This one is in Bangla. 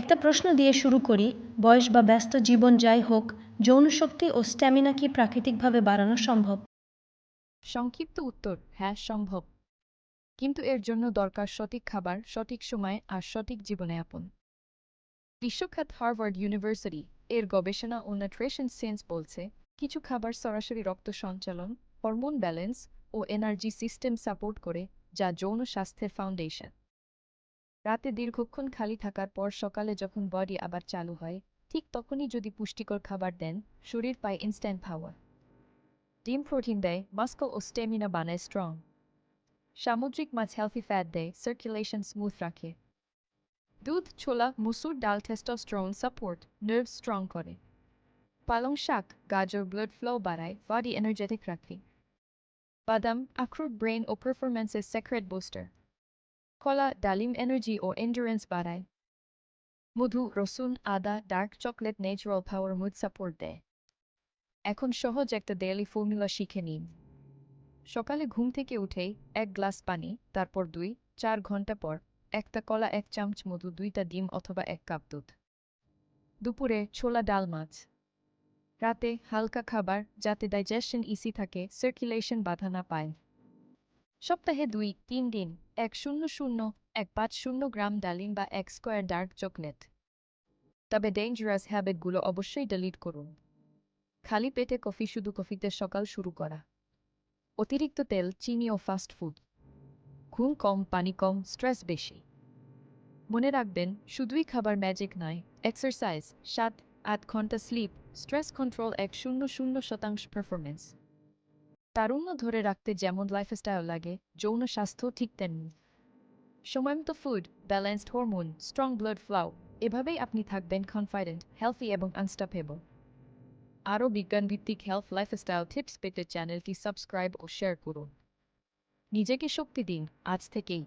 একটা প্রশ্ন দিয়ে শুরু করি, বয়স বা ব্যস্ত জীবন যাই হোক যৌনশক্তি ও স্ট্যামিনা কি প্রাকৃতিকভাবে বাড়ানো সম্ভব? সংক্ষিপ্ত উত্তর হ্যাঁ সম্ভব। কিন্তু এর জন্য দরকার সঠিক খাবার, সঠিক সময় আর সঠিক জীবনযাপন বিশ্বখ্যাত হার্ভার্ড ইউনিভার্সিটি এর গবেষণা ও নিউট্রিশন সেন্স বলছে, কিছু খাবার সরাসরি রক্ত সঞ্চালন হরমোন ব্যালেন্স ও এনার্জি সিস্টেম সাপোর্ট করে, যা যৌন স্বাস্থ্যের ফাউন্ডেশন রাতে দীর্ঘক্ষণ খালি থাকার পর সকালে যখন বডি আবার চালু হয়, ঠিক তখনই যদি পুষ্টিকর খাবার দেন, শরীর পায় ইনস্ট্যান্ট পাওয়ার ডিম প্রোটিন দেয় মাস্কল ও স্টেমিনা বানায় স্ট্রং সামুদ্রিক মাছ হেলথি ফ্যাট দেয় সার্কুলেশন স্মুথ রাখে। দুধ, ছোলা, মুসুর ডাল টেস্টোস্টেরন সাপোর্ট নার্ভ স্ট্রং করে। পালং শাক, গাজর ব্লাড ফ্লো বাড়ায় বডি এনার্জেটিক রাখে। বাদাম আখরোট ব্রেন ও পারফরমেন্সের সেক্রেট বুস্টার কলা ডালিম এনার্জি ও এন্ডুরেন্স বাড়ায় মধু রসুন আদা dark chocolate natural power mood support দেয় এখন সহজ একটা ডেইলি ফর্মুলা শিখে নিন। সকালে ঘুম থেকে উঠেই এক গ্লাস পানি, তারপর দুই, চার ঘণ্টা পর একটা কলা, এক চামচ মধু, দুইটা ডিম অথবা এক কাপ দুধ। দুপুরে ছোলা, ডাল, মাছ। রাতে হালকা খাবার যাতে ডাইজেশন ইসি থাকে সার্কুলেশন বাধা না পায়। সপ্তাহে দুই, তিন দিন, এক শূন্য শূন্য, এক পাঁচ শূন্য গ্রাম ডালিম বা এক স্কোয়ার ডার্ক চকলেট। তবে ডেঞ্জারাস হ্যাবিটগুলো অবশ্যই ডিলিট করুন। খালি পেটে কফি শুধু কফিতে সকাল শুরু করা। অতিরিক্ত তেল, চিনি ও ফাস্ট ফুড ঘুম কম, পানি কম স্ট্রেস বেশি। মনে রাখবেন, শুধুই খাবার ম্যাজিক নয় এক্সারসাইজ সাত, আট ঘণ্টা স্লিপ স্ট্রেস কন্ট্রোল এক শূন্য শূন্য শতাংশ পারফরমেন্স তারুণ্য ধরে রাখতে যেমন লাইফস্টাইল লাগে, যৌন স্বাস্থ্য ঠিক তেমনি। সময়মতো food balanced hormone strong blood flow এভাবেই আপনি থাকবেন কনফিডেন্ট হেলথি এবং আনস্টপেবল আরও বিজ্ঞানভিত্তিক হেলথ লাইফস্টাইল টিপস পেতে চ্যানেলটি সাবস্ক্রাইব ও শেয়ার করুন। নিজেকে শক্তি দিন। আজ থেকেই।